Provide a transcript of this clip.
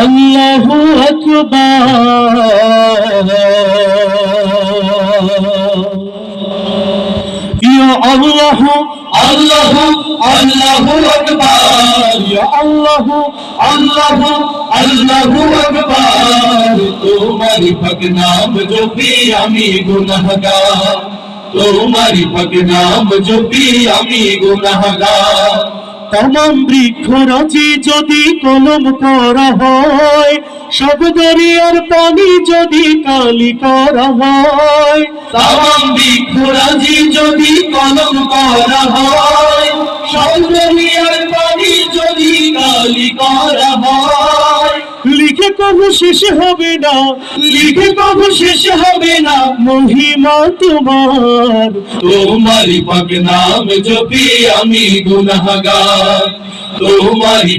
আল্লাহু আল্লাহ আল্লাহ আল্লাহু আল্লাহ আল্লাহ আল্লাহু তোমারি পাক নাম জপি আমি গুনাহগার। তোমারি পাক নাম জপি আমি গুনাহগার। তমাম বৃক্ষ রাজি যদি কলম করা হয়, সব দরিয়ার পানি যদি কালি করা হয়। বৃক্ষ রজী যদি কলম করা হয়, সব দরিয়ার পানি যদি কালি করা হয়। কবু শেষ হবে না, লিখে কবু শেষ হবে না। মহিমা তোমার। তোমারি পাক নাম জপি আমি গুনাহগার। তোমারি